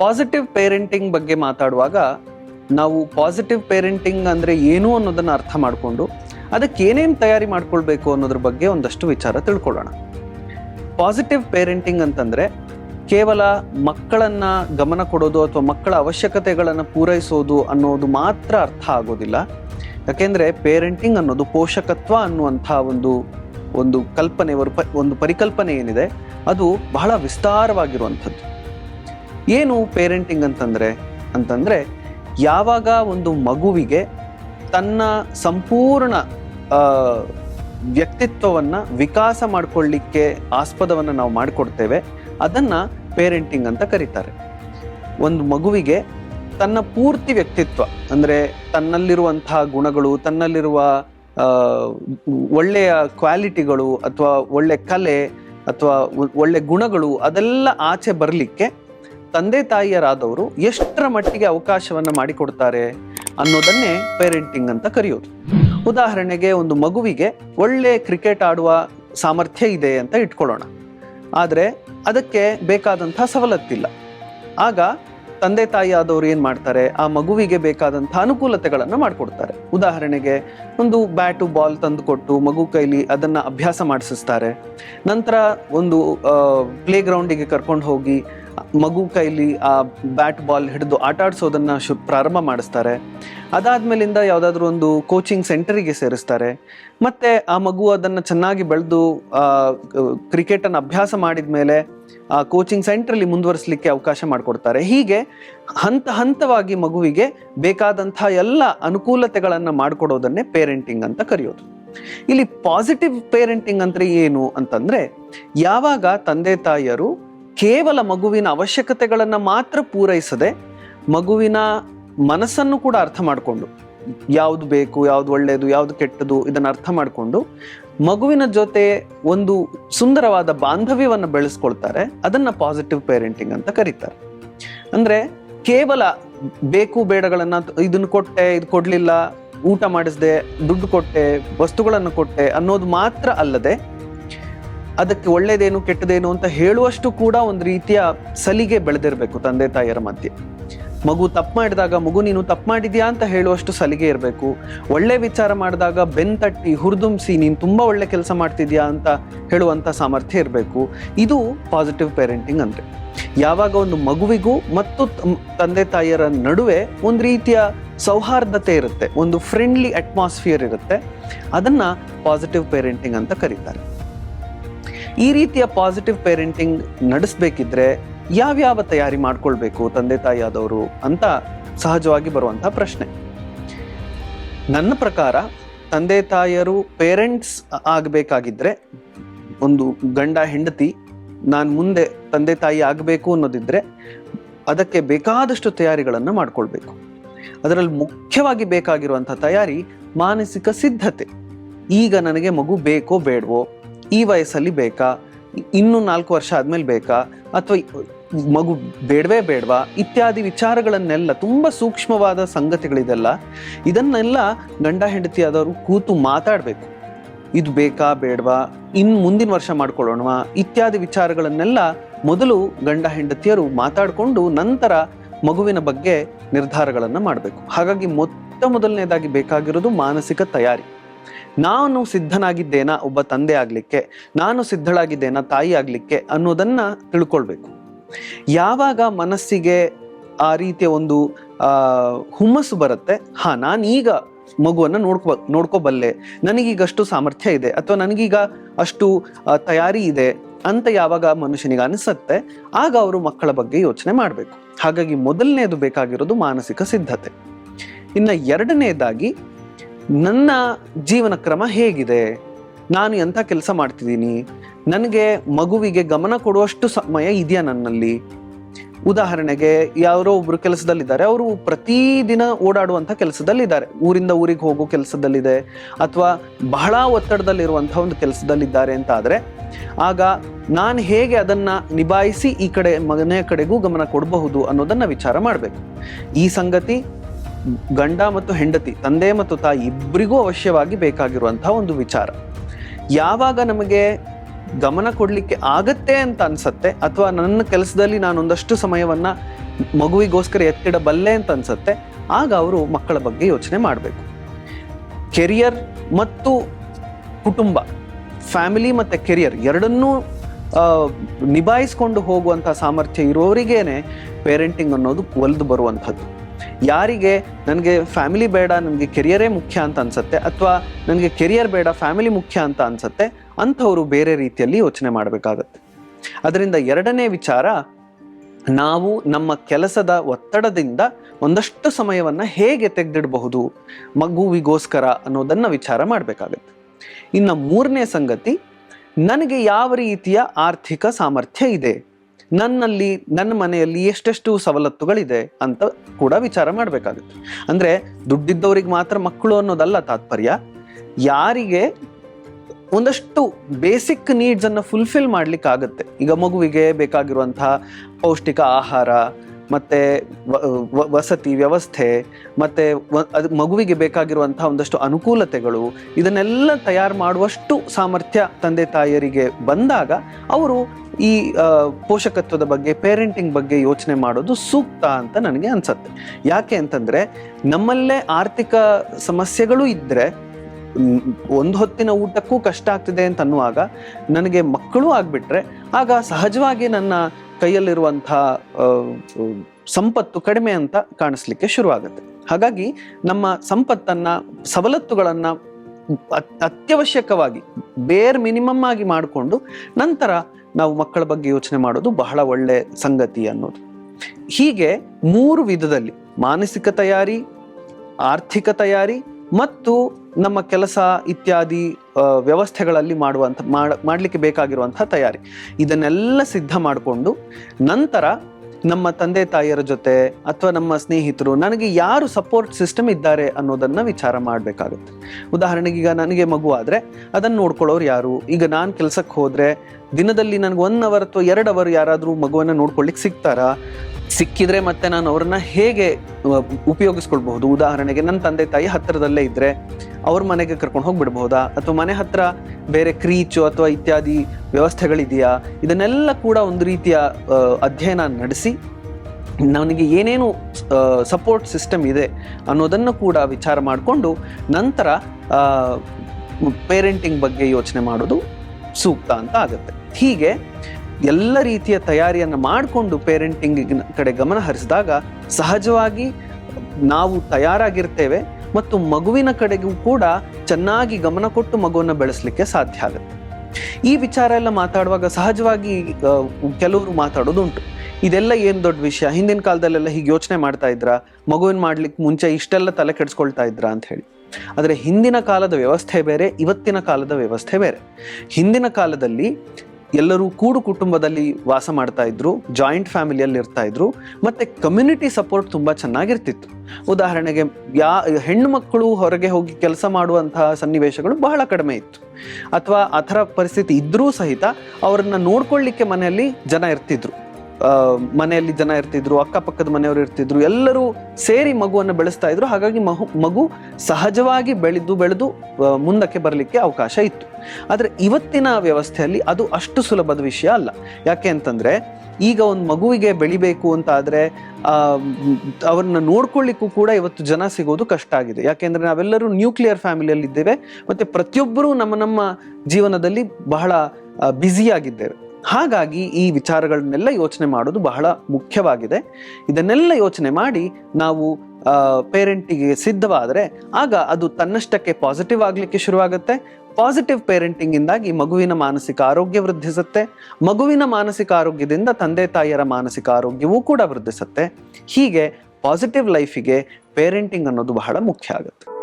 Positive parenting ಬಗ್ಗೆ ಮಾತಾಡುವಾಗ ನಾವು ಪಾಸಿಟಿವ್ ಪೇರೆಂಟಿಂಗ್ ಅಂದ್ರೆ ಏನು ಅನ್ನೋದನ್ನ ಅರ್ಥ ಮಾಡಿಕೊಂಡು ಅದಕ್ಕೆ ಏನೇನು ತಯಾರಿ ಮಾಡ್ಕೊಳ್ಬೇಕು ಅನ್ನೋದ್ರ ಬಗ್ಗೆ ಒಂದಷ್ಟು ವಿಚಾರ ತಿಳ್ಕೊಳ್ಳೋಣ. ಪಾಸಿಟಿವ್ ಪೇರೆಂಟಿಂಗ್ ಅಂತಂದ್ರೆ ಕೇವಲ ಮಕ್ಕಳನ್ನ ಗಮನ ಕೊಡೋದು ಅಥವಾ ಮಕ್ಕಳ ಅವಶ್ಯಕತೆಗಳನ್ನು ಪೂರೈಸೋದು ಅನ್ನೋದು ಮಾತ್ರ ಅರ್ಥ ಆಗೋದಿಲ್ಲ. ಯಾಕೆಂದರೆ ಪೇರೆಂಟಿಂಗ್ ಅನ್ನೋದು ಪೋಷಕತ್ವ ಅನ್ನುವಂಥ ಒಂದು ಒಂದು ಕಲ್ಪನೆ, ಒಂದು ಪರಿಕಲ್ಪನೆ ಏನಿದೆ, ಅದು ಬಹಳ ವಿಸ್ತಾರವಾಗಿರುವಂಥದ್ದು. ಏನು ಪೇರೆಂಟಿಂಗ್ ಅಂತಂದರೆ? ಅಂತಂದರೆ ಯಾವಾಗ ಒಂದು ಮಗುವಿಗೆ ತನ್ನ ಸಂಪೂರ್ಣ ವ್ಯಕ್ತಿತ್ವವನ್ನು ವಿಕಾಸ ಮಾಡಿಕೊಳ್ಳಿಕ್ಕೆ ಆಸ್ಪದವನ್ನು ನಾವು ಮಾಡಿಕೊಡ್ತೇವೆ, ಅದನ್ನು ಪೇರೆಂಟಿಂಗ್ ಅಂತ ಕರೀತಾರೆ. ಒಂದು ಮಗುವಿಗೆ ತನ್ನ ಪೂರ್ತಿ ವ್ಯಕ್ತಿತ್ವ, ಅಂದರೆ ತನ್ನಲ್ಲಿರುವಂತಹ ಗುಣಗಳು, ತನ್ನಲ್ಲಿರುವ ಒಳ್ಳೆಯ ಕ್ವಾಲಿಟಿಗಳು ಅಥವಾ ಒಳ್ಳೆ ಕಲೆ, ಅಥವಾ ಒಳ್ಳೆ ಗುಣಗಳು, ಅದೆಲ್ಲ ಆಚೆ ಬರಲಿಕ್ಕೆ ತಂದೆ ತಾಯಿಯರಾದವರು ಎಷ್ಟರ ಮಟ್ಟಿಗೆ ಅವಕಾಶವನ್ನು ಮಾಡಿಕೊಡ್ತಾರೆ ಅನ್ನೋದನ್ನೇ ಪೇರೆಂಟಿಂಗ್ ಅಂತ ಕರೆಯೋದು. ಉದಾಹರಣೆಗೆ ಒಂದು ಮಗುವಿಗೆ ಒಳ್ಳೆ ಕ್ರಿಕೆಟ್ ಆಡುವ ಸಾಮರ್ಥ್ಯ ಇದೆ ಅಂತ ಇಟ್ಕೊಳ್ಳೋಣ. ಆದರೆ ಅದಕ್ಕೆ ಬೇಕಾದಂಥ ಸವಲತ್ತಿಲ್ಲ. ಆಗ ತಂದೆ ತಾಯಿ ಆದವರು ಏನು ಮಾಡ್ತಾರೆ? ಆ ಮಗುವಿಗೆ ಬೇಕಾದಂಥ ಅನುಕೂಲತೆಗಳನ್ನು ಮಾಡಿಕೊಡ್ತಾರೆ. ಉದಾಹರಣೆಗೆ ಒಂದು ಬ್ಯಾಟು, ಬಾಲ್ ತಂದುಕೊಟ್ಟು ಮಗು ಕೈಲಿ ಅದನ್ನು ಅಭ್ಯಾಸ ಮಾಡಿಸ್ತಾರೆ ನಂತರ ಒಂದು ಪ್ಲೇ ಗ್ರೌಂಡಿಗೆ ಕರ್ಕೊಂಡು ಹೋಗಿ ಮಗು ಕೈಲಿ ಆ ಬ್ಯಾಟ್ ಬಾಲ್ ಹಿಡಿದು ಆಟ ಆಡಿಸೋದನ್ನು ಶು ಪ್ರಾರಂಭ ಮಾಡಿಸ್ತಾರೆ. ಅದಾದ್ಮೇಲಿಂದ ಯಾವುದಾದ್ರೂ ಒಂದು ಕೋಚಿಂಗ್ ಸೆಂಟರಿಗೆ ಸೇರಿಸ್ತಾರೆ. ಮತ್ತು ಆ ಮಗು ಅದನ್ನು ಚೆನ್ನಾಗಿ ಬೆಳೆದು ಕ್ರಿಕೆಟನ್ನು ಅಭ್ಯಾಸ ಮಾಡಿದ ಮೇಲೆ ಆ ಕೋಚಿಂಗ್ ಸೆಂಟ್ರಲ್ಲಿ ಮುಂದುವರಿಸಲಿಕ್ಕೆ ಅವಕಾಶ ಮಾಡಿಕೊಡ್ತಾರೆ. ಹೀಗೆ ಹಂತ ಹಂತವಾಗಿ ಮಗುವಿಗೆ ಬೇಕಾದಂತಹ ಎಲ್ಲ ಅನುಕೂಲತೆಗಳನ್ನು ಮಾಡಿಕೊಡೋದನ್ನೇ ಪೇರೆಂಟಿಂಗ್ ಅಂತ ಕರೆಯೋದು. ಇಲ್ಲಿ ಪಾಸಿಟಿವ್ ಪೇರೆಂಟಿಂಗ್ ಅಂದ್ರೆ ಏನು ಅಂತಂದ್ರೆ, ಯಾವಾಗ ತಂದೆ ತಾಯಿಯರು ಕೇವಲ ಮಗುವಿನ ಅವಶ್ಯಕತೆಗಳನ್ನು ಮಾತ್ರ ಪೂರೈಸದೆ ಮಗುವಿನ ಮನಸ್ಸನ್ನು ಕೂಡ ಅರ್ಥ ಮಾಡಿಕೊಂಡು ಯಾವುದು ಬೇಕು, ಯಾವುದು ಒಳ್ಳೆಯದು ಯಾವುದು ಕೆಟ್ಟದು ಇದನ್ನು ಅರ್ಥ ಮಾಡಿಕೊಂಡು ಮಗುವಿನ ಜೊತೆ ಒಂದು ಸುಂದರವಾದ ಬಾಂಧವ್ಯವನ್ನು ಬೆಳೆಸ್ಕೊಳ್ತಾರೆ. ಅದನ್ನು ಪಾಸಿಟಿವ್ ಪೇರೆಂಟಿಂಗ್ ಅಂತ ಕರೀತಾರೆ. ಅಂದರೆ ಕೇವಲ ಬೇಕು ಬೇಡಗಳನ್ನು ಇದನ್ನು ಕೊಟ್ಟೆ, ಇದು ಕೊಡಲಿಲ್ಲ, ಊಟ ಮಾಡಿಸದೆ, ದುಡ್ಡು ಕೊಟ್ಟೆ, ವಸ್ತುಗಳನ್ನು ಕೊಟ್ಟೆ ಅನ್ನೋದು ಮಾತ್ರ ಅಲ್ಲದೆ ಅದಕ್ಕೆ ಒಳ್ಳೇದೇನು ಕೆಟ್ಟದೇನು ಅಂತ ಹೇಳುವಷ್ಟು ಕೂಡ ಒಂದು ರೀತಿಯ ಸಲಿಗೆ ಬೆಳೆದಿರಬೇಕು ತಂದೆ ತಾಯಿಯರ ಮಧ್ಯೆ. ಮಗು ತಪ್ಪು ಮಾಡಿದಾಗ, ಮಗು ನೀನು ತಪ್ಪು ಮಾಡಿದ್ಯಾ ಅಂತ ಹೇಳುವಷ್ಟು ಸಲಿಗೆ ಇರಬೇಕು. ಒಳ್ಳೆ ವಿಚಾರ ಮಾಡಿದಾಗ ಬೆನ್ ತಟ್ಟಿ, ಹುರಿದುಂಬಿಸಿ, ನೀನು ತುಂಬ ಒಳ್ಳೆ ಕೆಲಸ ಮಾಡ್ತಿದ್ಯಾ ಅಂತ ಹೇಳುವಂಥ ಸಾಮರ್ಥ್ಯ ಇರಬೇಕು. ಇದು ಪಾಸಿಟಿವ್ ಪೇರೆಂಟಿಂಗ್ ಅಂದರೆ. ಯಾವಾಗ ಒಂದು ಮಗುವಿಗೂ ಮತ್ತು ತಂದೆ ತಾಯಿಯರ ನಡುವೆ ಒಂದು ರೀತಿಯ ಸೌಹಾರ್ದತೆ ಇರುತ್ತೆ, ಒಂದು ಫ್ರೆಂಡ್ಲಿ ಅಟ್ಮಾಸ್ಫಿಯರ್ ಇರುತ್ತೆ. ಅದನ್ನು ಪಾಸಿಟಿವ್ ಪೇರೆಂಟಿಂಗ್ ಅಂತ ಕರೀತಾರೆ. ಈ ರೀತಿಯ ಪಾಸಿಟಿವ್ ಪೇರೆಂಟಿಂಗ್ ನಡೆಸಬೇಕಿದ್ರೆ ಯಾವ್ಯಾವ ತಯಾರಿ ಮಾಡ್ಕೊಳ್ಬೇಕು ತಂದೆ ತಾಯಿ ಆದವರು ಅಂತ ಸಹಜವಾಗಿ ಬರುವಂತಹ ಪ್ರಶ್ನೆ. ನನ್ನ ಪ್ರಕಾರ ತಂದೆ ತಾಯಿಯರು ಪೇರೆಂಟ್ಸ್ ಆಗಬೇಕಾಗಿದ್ರೆ ಒಂದು ಗಂಡ, ಹೆಂಡತಿ, ನಾನು ಮುಂದೆ ತಂದೆ ತಾಯಿ ಆಗಬೇಕು ಅನ್ನೋದಿದ್ರೆ ಅದಕ್ಕೆ ಬೇಕಾದಷ್ಟು ತಯಾರಿಗಳನ್ನು ಮಾಡ್ಕೊಳ್ಬೇಕು. ಅದರಲ್ಲಿ ಮುಖ್ಯವಾಗಿ ಬೇಕಾಗಿರುವಂಥ ತಯಾರಿ ಮಾನಸಿಕ ಸಿದ್ಧತೆ. ಈಗ ನನಗೆ ಮಗು ಬೇಕೋ ಬೇಡವೋ ಈ ವಯಸ್ಸಲ್ಲಿ ಬೇಕಾ? ಇನ್ನು ನಾಲ್ಕು ವರ್ಷ ಆದ್ಮೇಲೆ ಬೇಕಾ? ಅಥವಾ ಮಗು ಬೇಡವೇ ಬೇಡವಾ? ಇತ್ಯಾದಿ ವಿಚಾರಗಳನ್ನೆಲ್ಲ ತುಂಬ ಸೂಕ್ಷ್ಮವಾದ ಸಂಗತಿಗಳಿದೆಲ್ಲ, ಇದನ್ನೆಲ್ಲ ಗಂಡ ಹೆಂಡತಿಯಾದವರು ಕೂತು ಮಾತಾಡಬೇಕು. ಇದು ಬೇಕಾ, ಬೇಡವಾ? ಇನ್ನು ಮುಂದಿನ ವರ್ಷ ಮಾಡ್ಕೊಳ್ಳೋಣವಾ? ಇತ್ಯಾದಿ ವಿಚಾರಗಳನ್ನೆಲ್ಲ ಮೊದಲು ಗಂಡ ಹೆಂಡತಿಯರು ಮಾತಾಡಿಕೊಂಡು ನಂತರ ಮಗುವಿನ ಬಗ್ಗೆ ನಿರ್ಧಾರಗಳನ್ನು ಮಾಡಬೇಕು. ಹಾಗಾಗಿ ಮೊತ್ತ ಮೊದಲನೇದಾಗಿ ಬೇಕಾಗಿರೋದು ಮಾನಸಿಕ ತಯಾರಿ. ನಾನು ಸಿದ್ಧನಾಗಿದ್ದೇನಾ ಒಬ್ಬ ತಂದೆ ಆಗಲಿಕ್ಕೆ, ನಾನು ಸಿದ್ಧಳಾಗಿದ್ದೇನಾ ತಾಯಿ ಆಗಲಿಕ್ಕೆ ಅನ್ನೋದನ್ನ ತಿಳ್ಕೊಳ್ಬೇಕು. ಯಾವಾಗ ಮನಸ್ಸಿಗೆ ಆ ರೀತಿಯ ಒಂದು ಹುಮ್ಮಸ್ಸು ಬರುತ್ತೆ, ಹಾ, ನಾನೀಗ ಮಗುವನ್ನು ನೋಡ್ಕೋ, ನೋಡ್ಕೋಬಲ್ಲೆ ನನಗೀಗ ಅಷ್ಟು ಸಾಮರ್ಥ್ಯ ಇದೆ, ಅಥವಾ ನನಗೀಗ ಅಷ್ಟು ತಯಾರಿ ಇದೆ ಅಂತ ಯಾವಾಗ ಮನುಷ್ಯನಿಗೆ ಅನಿಸುತ್ತೆ, ಆಗ ಅವರು ಮಕ್ಕಳ ಬಗ್ಗೆ ಯೋಚನೆ ಮಾಡಬೇಕು. ಹಾಗಾಗಿ ಮೊದಲನೇದು ಬೇಕಾಗಿರೋದು ಮಾನಸಿಕ ಸಿದ್ಧತೆ. ಇನ್ನು ಎರಡನೇದಾಗಿ ನನ್ನ ಜೀವನ ಕ್ರಮ ಹೇಗಿದೆ? ನಾನು ಎಂಥ ಕೆಲಸ ಮಾಡ್ತಿದ್ದೀನಿ? ನನಗೆ ಮಗುವಿಗೆ ಗಮನ ಕೊಡುವಷ್ಟು ಸಮಯ ಇದೆಯಾ ನನ್ನಲ್ಲಿ? ಉದಾಹರಣೆಗೆ, ಯಾರೋ ಒಬ್ರು ಕೆಲಸದಲ್ಲಿದ್ದಾರೆ. ಅವರು ಪ್ರತಿದಿನ ಓಡಾಡುವಂಥ ಕೆಲಸದಲ್ಲಿದ್ದಾರೆ. ಊರಿಂದ ಊರಿಗೆ ಹೋಗೋ ಕೆಲಸದಲ್ಲಿದೆ ಅಥವಾ ಬಹಳ ಒತ್ತಡದಲ್ಲಿರುವಂಥ ಒಂದು ಕೆಲಸದಲ್ಲಿದ್ದಾರೆ ಅಂತ ಆದರೆ ಆಗ ನಾನು ಹೇಗೆ ಅದನ್ನು ನಿಭಾಯಿಸಿ ಈ ಕಡೆ ಮನೆಯ ಕಡೆಗೂ ಗಮನ ಕೊಡಬಹುದು ಅನ್ನೋದನ್ನು ವಿಚಾರ ಮಾಡಬೇಕು. ಈ ಸಂಗತಿ ಗಂಡ ಮತ್ತು ಹೆಂಡತಿ, ತಂದೆ ಮತ್ತು ತಾಯಿ ಇಬ್ಬರಿಗೂ ಅವಶ್ಯವಾಗಿ ಬೇಕಾಗಿರುವಂತಹ ಒಂದು ವಿಚಾರ. ಯಾವಾಗ ನಮಗೆ ಗಮನ ಕೊಡಲಿಕ್ಕೆ ಆಗತ್ತೆ ಅಂತ ಅನ್ಸತ್ತೆ, ಅಥವಾ ನನ್ನ ಕೆಲಸದಲ್ಲಿ ನಾನು ಒಂದಷ್ಟು ಸಮಯವನ್ನ ಮಗುವಿಗೋಸ್ಕರ ಎತ್ತಿಡಬಲ್ಲೆ ಅಂತ ಅನ್ಸತ್ತೆ, ಆಗ ಅವರು ಮಕ್ಕಳ ಬಗ್ಗೆ ಯೋಚನೆ ಮಾಡಬೇಕು. ಕೆರಿಯರ್ ಮತ್ತು ಕುಟುಂಬ, ಫ್ಯಾಮಿಲಿ ಮತ್ತು ಕೆರಿಯರ್ ಎರಡನ್ನೂ ನಿಭಾಯಿಸ್ಕೊಂಡು ಹೋಗುವಂಥ ಸಾಮರ್ಥ್ಯ ಇರೋರಿಗೇನೆ ಪೇರೆಂಟಿಂಗ್ ಅನ್ನೋದು ಒಲಿದು ಬರುವಂಥದ್ದು. ಯಾರಿಗೆ ನನಗೆ ಫ್ಯಾಮಿಲಿ ಬೇಡ, ನನಗೆ ಕೆರಿಯರೇ ಮುಖ್ಯ ಅಂತ ಅನ್ಸತ್ತೆ, ಅಥವಾ ನನಗೆ ಕೆರಿಯರ್ ಬೇಡ ಫ್ಯಾಮಿಲಿ ಮುಖ್ಯ ಅಂತ ಅನ್ಸುತ್ತೆ, ಅಂಥವರು ಬೇರೆ ರೀತಿಯಲ್ಲಿ ಯೋಚನೆ ಮಾಡಬೇಕಾಗತ್ತೆ. ಅದರಿಂದ ಎರಡನೇ ವಿಚಾರ, ನಾವು ನಮ್ಮ ಕೆಲಸದ ಒತ್ತಡದಿಂದ ಒಂದಷ್ಟು ಸಮಯವನ್ನು ಹೇಗೆ ತೆಗೆದಿಡಬಹುದು, ಮಗುವಿಗೋಸ್ಕರ ಅನ್ನೋದನ್ನು ವಿಚಾರ ಮಾಡಬೇಕಾಗತ್ತೆ. ಇನ್ನು ಮೂರನೇ ಸಂಗತಿ, ನನಗೆ ಯಾವ ರೀತಿಯ ಆರ್ಥಿಕ ಸಾಮರ್ಥ್ಯ ಇದೆ? ನನ್ನಲ್ಲಿ ನನ್ನ ಮನೆಯಲ್ಲಿ ಎಷ್ಟೆಷ್ಟು ಸವಲತ್ತುಗಳಿದೆ ಅಂತ ಕೂಡ ವಿಚಾರ ಮಾಡಬೇಕಾಗುತ್ತೆ. ಅಂದರೆ ದುಡ್ಡಿದ್ದವ್ರಿಗೆ ಮಾತ್ರ ಮಕ್ಕಳು ಅನ್ನೋದಲ್ಲ ತಾತ್ಪರ್ಯ. ಯಾರಿಗೆ ಒಂದಷ್ಟು ಬೇಸಿಕ್ ನೀಡ್ಸನ್ನು ಫುಲ್ಫಿಲ್ ಮಾಡ್ಲಿಕ್ಕೆ ಆಗುತ್ತೆ ಈಗ ಮಗುವಿಗೆ ಬೇಕಾಗಿರುವಂತಹ ಪೌಷ್ಟಿಕ ಆಹಾರ ಮತ್ತೆ ವಸತಿ ವ್ಯವಸ್ಥೆ ಮತ್ತೆ ಅದು ಮಗುವಿಗೆ ಬೇಕಾಗಿರುವಂತಹ ಒಂದಷ್ಟು ಅನುಕೂಲತೆಗಳು ಇದನ್ನೆಲ್ಲ ತಯಾರು ಮಾಡುವಷ್ಟು ಸಾಮರ್ಥ್ಯ ತಂದೆ ತಾಯಿಯರಿಗೆ ಬಂದಾಗ ಅವರು ಈ ಪೋಷಕತ್ವದ ಬಗ್ಗೆ ಪೇರೆಂಟಿಂಗ್ ಬಗ್ಗೆ ಯೋಚನೆ ಮಾಡೋದು ಸೂಕ್ತ ಅಂತ ನನಗೆ ಅನ್ಸತ್ತೆ. ಯಾಕೆ ಅಂತಂದ್ರೆ ನಮ್ಮಲ್ಲೇ ಆರ್ಥಿಕ ಸಮಸ್ಯೆಗಳು ಇದ್ರೆ ಮ್, ಒಂದು ಹೊತ್ತಿನ ಊಟಕ್ಕೂ ಕಷ್ಟ ಆಗ್ತಿದೆ ಅಂತ ಅನ್ನುವಾಗ ನನಗೆ ಮಕ್ಕಳು ಆಗ್ಬಿಟ್ರೆ ಆಗ ಸಹಜವಾಗಿ ನನ್ನ ಕೈಯಲ್ಲಿರುವಂಥ ಸಂಪತ್ತು ಕಡಿಮೆ ಅಂತ ಕಾಣಿಸ್ಲಿಕ್ಕೆ ಶುರುವಾಗುತ್ತೆ. ಹಾಗಾಗಿ ನಮ್ಮ ಸಂಪತ್ತನ್ನ, ಸವಲತ್ತುಗಳನ್ನ ಅತ್- ಅತ್ಯವಶ್ಯಕವಾಗಿ, ಬೇರ್ ಮಿನಿಮಮ್ ಆಗಿ ಮಾಡಿಕೊಂಡು ನಂತರ ನಾವು ಮಕ್ಕಳ ಬಗ್ಗೆ ಯೋಚನೆ ಮಾಡೋದು ಬಹಳ ಒಳ್ಳೆ ಸಂಗತಿ ಅನ್ನೋದು. ಹೀಗೆ ಮೂರು ವಿಧದಲ್ಲಿ, ಮಾನಸಿಕ ತಯಾರಿ, ಆರ್ಥಿಕ ತಯಾರಿ ಮತ್ತು ನಮ್ಮ ಕೆಲಸ ಇತ್ಯಾದಿ ವ್ಯವಸ್ಥೆಗಳಲ್ಲಿ ಮಾಡುವಂಥ, ಮಾಡ, ಮಾಡಲಿಕ್ಕೆ ಬೇಕಾಗಿರುವಂತಹ ತಯಾರಿ. ಇದನ್ನೆಲ್ಲ ಸಿದ್ಧ ಮಾಡಿಕೊಂಡು ನಂತರ ನಮ್ಮ ತಂದೆ ತಾಯಿಯರ ಜೊತೆ ಅಥವಾ ನಮ್ಮ ಸ್ನೇಹಿತರು ನನಗೆ ಯಾರು ಸಪೋರ್ಟ್ ಸಿಸ್ಟಮ್ ಇದ್ದಾರೆ ಅನ್ನೋದನ್ನು ವಿಚಾರ ಮಾಡಬೇಕಾಗುತ್ತೆ. ಉದಾಹರಣೆಗೆ ಈಗ ನನಗೆ ಮಗು ಆದರೆ ಅದನ್ನು ನೋಡ್ಕೊಳ್ಳೋರು ಯಾರು? ಈಗ ನಾನು ಕೆಲಸಕ್ಕೆ ಹೋದರೆ ದಿನದಲ್ಲಿ ನನಗೆ ಒನ್ ಅವರ್ ಅಥವಾ ಎರಡು ಅವರ್ ಯಾರಾದರೂ ಮಗುವನ್ನು ನೋಡ್ಕೊಳ್ಳಿಕ್ಕೆ ಸಿಗ್ತಾರಾ? ಸಿಕ್ಕಿದ್ರೆ ಮತ್ತೆ ನಾನು ಅವ್ರನ್ನ ಹೇಗೆ ಉಪಯೋಗಿಸ್ಕೊಳ್ಬಹುದು? ಉದಾಹರಣೆಗೆ ನನ್ನ ತಂದೆ ತಾಯಿ ಹತ್ತಿರದಲ್ಲೇ ಇದ್ರೆ ಅವ್ರ ಮನೆಗೆ ಕರ್ಕೊಂಡು ಹೋಗ್ಬಿಡ್ಬಹುದಾ? ಅಥವಾ ಮನೆ ಹತ್ರ ಬೇರೆ ಕ್ರೀಚು ಅಥವಾ ಇತ್ಯಾದಿ ವ್ಯವಸ್ಥೆಗಳಿದೆಯಾ? ಇದನ್ನೆಲ್ಲ ಕೂಡ ಒಂದು ರೀತಿಯ ಅಧ್ಯಯನ ನಡೆಸಿ ನನಗೆ ಏನೇನು ಸಪೋರ್ಟ್ ಸಿಸ್ಟಮ್ ಇದೆ ಅನ್ನೋದನ್ನು ಕೂಡ ವಿಚಾರ ಮಾಡಿಕೊಂಡು ನಂತರ ಪೇರೆಂಟಿಂಗ್ ಬಗ್ಗೆ ಯೋಚನೆ ಮಾಡೋದು ಸೂಕ್ತ ಅಂತ ಆಗುತ್ತೆ. ಹೀಗೆ ಎಲ್ಲ ರೀತಿಯ ತಯಾರಿಯನ್ನು ಮಾಡಿಕೊಂಡು ಪೇರೆಂಟಿಂಗ್ ಕಡೆ ಗಮನ ಹರಿಸಿದಾಗ ಸಹಜವಾಗಿ ನಾವು ತಯಾರಾಗಿರ್ತೇವೆ ಮತ್ತು ಮಗುವಿನ ಕಡೆಗೂ ಕೂಡ ಚೆನ್ನಾಗಿ ಗಮನ ಕೊಟ್ಟು ಮಗುವನ್ನು ಬೆಳೆಸಲಿಕ್ಕೆ ಸಾಧ್ಯ ಆಗುತ್ತೆ. ಈ ವಿಚಾರ ಎಲ್ಲ ಮಾತಾಡುವಾಗ ಸಹಜವಾಗಿ ಕೆಲವರು ಮಾತಾಡೋದುಂಟು. ಇದೆಲ್ಲ ಏನು ದೊಡ್ಡ ವಿಷಯ? ಹಿಂದಿನ ಕಾಲದಲ್ಲೆಲ್ಲ ಹೀಗೆ ಯೋಚನೆ ಮಾಡ್ತಾ ಇದ್ರ? ಮಗುವಿನ ಮಾಡ್ಲಿಕ್ಕೆ ಮುಂಚೆ ಇಷ್ಟೆಲ್ಲ ತಲೆ ಕೆಡಿಸ್ಕೊಳ್ತಾ ಇದ್ರ ಅಂತ ಹೇಳಿ. ಆದರೆ ಹಿಂದಿನ ಕಾಲದ ವ್ಯವಸ್ಥೆ ಬೇರೆ, ಇವತ್ತಿನ ಕಾಲದ ವ್ಯವಸ್ಥೆ ಬೇರೆ. ಹಿಂದಿನ ಕಾಲದಲ್ಲಿ ಎಲ್ಲರೂ ಕೂಡು ಕುಟುಂಬದಲ್ಲಿ ವಾಸ ಮಾಡ್ತಾ ಇದ್ರು ಜಾಯಿಂಟ್ ಫ್ಯಾಮಿಲಿಯಲ್ಲಿ ಇರ್ತಾ ಇದ್ರು, ಮತ್ತೆ ಕಮ್ಯುನಿಟಿ ಸಪೋರ್ಟ್ ತುಂಬಾ ಚೆನ್ನಾಗಿರ್ತಿತ್ತು. ಉದಾಹರಣೆಗೆ, ಯಾ, ಹೆಣ್ಣು ಮಕ್ಕಳು ಹೊರಗೆ ಹೋಗಿ ಕೆಲಸ ಮಾಡುವಂತಹ ಸನ್ನಿವೇಶಗಳು ಬಹಳ ಕಡಿಮೆ ಇತ್ತು. ಅಥವಾ ಆ ಥರ ಪರಿಸ್ಥಿತಿ ಇದ್ರೂ ಸಹಿತ ಅವರನ್ನ ನೋಡ್ಕೊಳ್ಳಿಕ್ಕೆ ಮನೆಯಲ್ಲಿ ಜನ ಇರ್ತಿದ್ರು. ಮನೆಯಲ್ಲಿ ಜನ ಇರ್ತಿದ್ರು, ಅಕ್ಕಪಕ್ಕದ ಮನೆಯವರು ಇರ್ತಿದ್ರು, ಎಲ್ಲರೂ ಸೇರಿ ಮಗುವನ್ನು ಬೆಳೆಸ್ತಾ ಇದ್ರು. ಹಾಗಾಗಿ ಮಹು, ಮಗು ಸಹಜವಾಗಿ ಬೆಳೆದು ಬೆಳೆದು ಮುಂದಕ್ಕೆ ಬರಲಿಕ್ಕೆ ಅವಕಾಶ ಇತ್ತು. ಆದರೆ ಇವತ್ತಿನ ವ್ಯವಸ್ಥೆಯಲ್ಲಿ ಅದು ಅಷ್ಟು ಸುಲಭದ ವಿಷಯ ಅಲ್ಲ. ಯಾಕೆ ಅಂತಂದ್ರೆ, ಈಗ ಒಂದು ಮಗುವಿಗೆ ಬೆಳಿಬೇಕು ಅಂತ ಆದರೆ ಅವ್ರನ್ನ ನೋಡ್ಕೊಳ್ಳಿಕ್ಕೂ ಕೂಡ ಇವತ್ತು ಜನ ಸಿಗೋದು ಕಷ್ಟ ಆಗಿದೆ. ಯಾಕೆಂದ್ರೆ ನಾವೆಲ್ಲರೂ ನ್ಯೂಕ್ಲಿಯರ್ ಫ್ಯಾಮಿಲಿಯಲ್ಲಿದ್ದೇವೆ, ಮತ್ತೆ ಪ್ರತಿಯೊಬ್ಬರೂ ನಮ್ಮ ನಮ್ಮ ಜೀವನದಲ್ಲಿ ಬಹಳ ಬ್ಯುಸಿ ಆಗಿದ್ದೇವೆ. ಹಾಗಾಗಿ ಈ ವಿಚಾರಗಳನ್ನೆಲ್ಲ ಯೋಚನೆ ಮಾಡೋದು ಬಹಳ ಮುಖ್ಯವಾಗಿದೆ. ಇದನ್ನೆಲ್ಲ ಯೋಚನೆ ಮಾಡಿ ನಾವು ಪೇರೆಂಟಿಗೆ ಸಿದ್ಧವಾದರೆ ಆಗ ಅದು ತನ್ನಷ್ಟಕ್ಕೆ ಪಾಸಿಟಿವ್ ಆಗಲಿಕ್ಕೆ ಶುರುವಾಗುತ್ತೆ. ಪಾಸಿಟಿವ್ ಪೇರೆಂಟಿಂಗ್ ಇಂದಾಗಿ ಮಗುವಿನ ಮಾನಸಿಕ ಆರೋಗ್ಯ ವೃದ್ಧಿಸುತ್ತೆ. ಮಗುವಿನ ಮಾನಸಿಕ ಆರೋಗ್ಯದಿಂದ ತಂದೆ ತಾಯಿಯರ ಮಾನಸಿಕ ಆರೋಗ್ಯವೂ ಕೂಡ ವೃದ್ಧಿಸುತ್ತೆ. ಹೀಗೆ ಪಾಸಿಟಿವ್ ಲೈಫಿಗೆ ಪೇರೆಂಟಿಂಗ್ ಅನ್ನೋದು ಬಹಳ ಮುಖ್ಯ ಆಗುತ್ತೆ.